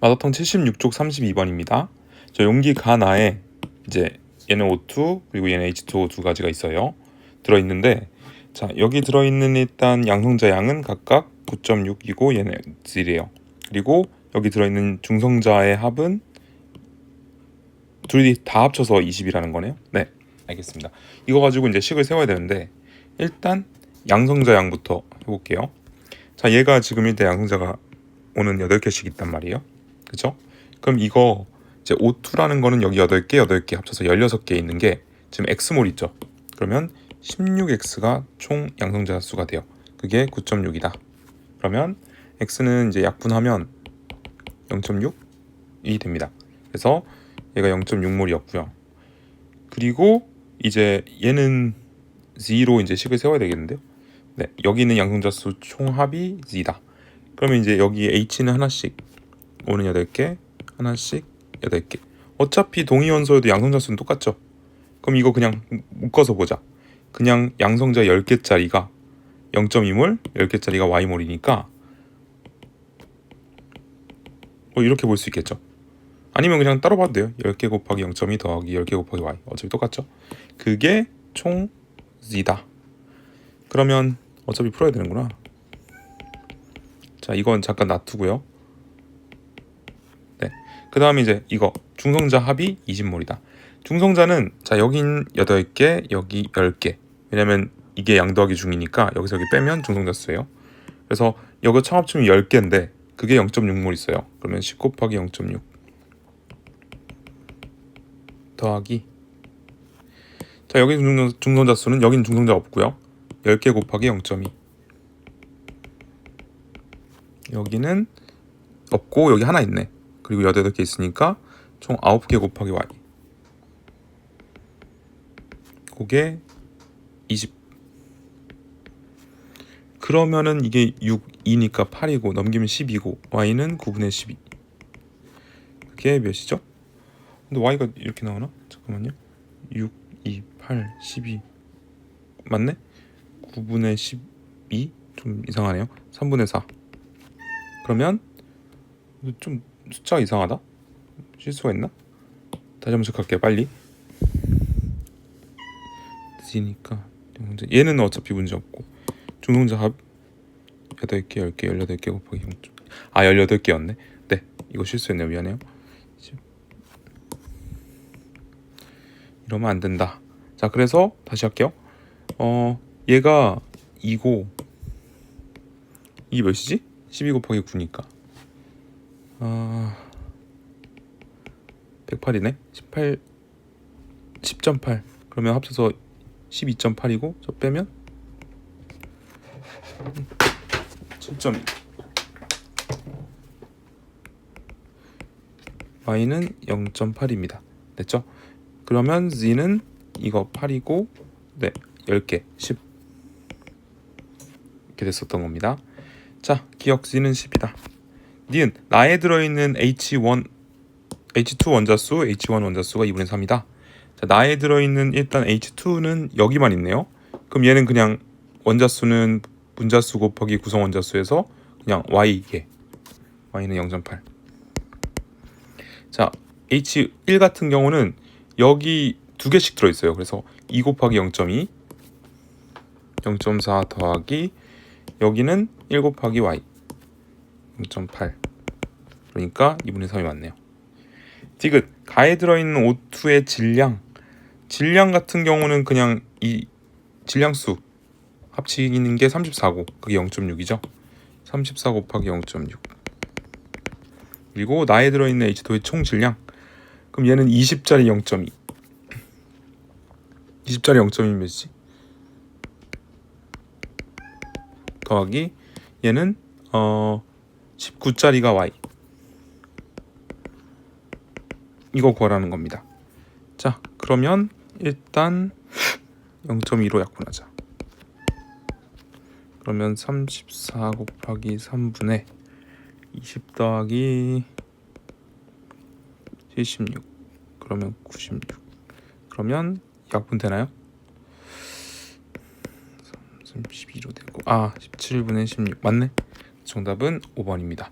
마더통 76쪽 32번입니다. 저 용기 가나에 이제 얘는 O2 그리고 얘는 H2O 두 가지가 있어요. 들어 있는데 자 여기 들어 있는 일단 양성자 양은 각각 9.6이고 얘는 1이에요. 그리고 여기 들어 있는 중성자의 합은 둘이 다 합쳐서 20이라는 거네요. 네, 알겠습니다. 이거 가지고 이제 식을 세워야 되는데 일단 양성자 양부터 해볼게요. 자, 얘가 지금 일단 양성자가 오는 8개씩 있단 말이에요. 그죠? 그럼 이거 이제 O2라는 거는 여기 8개, 8개 합쳐서 16개 있는 게 지금 X몰 있죠? 그러면 16X가 총 양성자 수가 돼요. 그게 9.6이다. 그러면 X는 이제 약분하면 0.6이 됩니다. 그래서 얘가 0.6몰이었고요. 그리고 이제 얘는 Z로 이제 식을 세워야 되겠는데요. 네, 여기 있는 양성자 수 총합이 Z다. 그러면 이제 여기 H는 하나씩 오는 8개, 하나씩 8개. 어차피 동위원소에도 양성자 수는 똑같죠. 그럼 이거 그냥 묶어서 보자. 그냥 양성자 10개짜리가 0.2몰, 10개짜리가 Y몰이니까 뭐 이렇게 볼 수 있겠죠. 아니면 그냥 따로 봐도 돼요. 10개 곱하기 0.2 더하기 10개 곱하기 Y. 어차피 똑같죠. 그게 총 Z다. 그러면 어차피 풀어야 되는구나. 자, 이건 잠깐 놔두고요. 네. 그 다음에 이제 이거 중성자 합이 20몰이다. 중성자는 자 여긴 8개, 여기 10개. 왜냐면 이게 양 더하기 중이니까 여기서 여기 빼면 중성자 수예요. 그래서 여기 총 합치면 10개인데 그게 0.6몰 있어요. 그러면 10 곱하기 0.6 더하기 자 여기 중성, 중성자 수는 여긴 중성자 없고요. 10개 곱하기 0.2 여기는 없고 여기 하나 있네. 그리고 8개 있으니까 총 9개 곱하기 y 그게 20 그러면은 이게 6, 2니까 8이고 넘기면 10이고 y는 9분의 12 그게 몇이죠? 근데 y가 이렇게 나오나? 잠깐만요 6, 2, 8, 12 맞네? 9분의 12? 좀 이상하네요 3분의 4 그러면 좀 숫자가 이상하다? 실수가 있나? 다시 한번 체크할게요 빨리. Z니까 얘는 어차피 문제 없고. 중성자 합 8개, 10개, 18개 곱하기 0. 아 18개였네. 네 이거 실수했네요 미안해요. 이러면 안 된다. 자 그래서 다시 할게요. 어 얘가 2고 이게 몇이지? 12 곱하기 9니까 아 108이네? 18 10.8 그러면 합쳐서 12.8이고 저 빼면? 7.2 y는 0.8입니다. 됐죠? 그러면 z는 이거 8이고 네 10개 10 이렇게 됐었던 겁니다. 자 기억 z는 10이다 니은 나에 들어있는 h1 h2 원자수 h1 원자수가 2분의 3이다. 자, 나에 들어있는 일단 h2는 여기만 있네요. 그럼 얘는 그냥 원자수는 분자수 곱하기 구성 원자수에서 그냥 y에 y는 0.8 자 h1 같은 경우는 여기 두 개씩 들어있어요. 그래서 2 곱하기 0.2 0.4 더하기 여기는 1 곱하기 y 0.8 그러니까 2분의 3이 맞네요. 디귿. 가에 들어있는 O2의 질량. 질량 같은 경우는 그냥 이 질량수 합치는 게 34고 그게 0.6이죠? 34 곱하기 0.6 그리고 나에 들어있는 H2의 총 질량. 그럼 얘는 20짜리 0.2 20짜리 0.2 몇이지? 더하기 얘는 어 19짜리가 y 이거 구하라는 겁니다. 자, 그러면 일단 0.2로 약분하자. 그러면 34 곱하기 3분의 20 더하기 76 그러면 96 그러면 약분 되나요? 12로 되고 아 17분의 16 맞네 정답은 5번입니다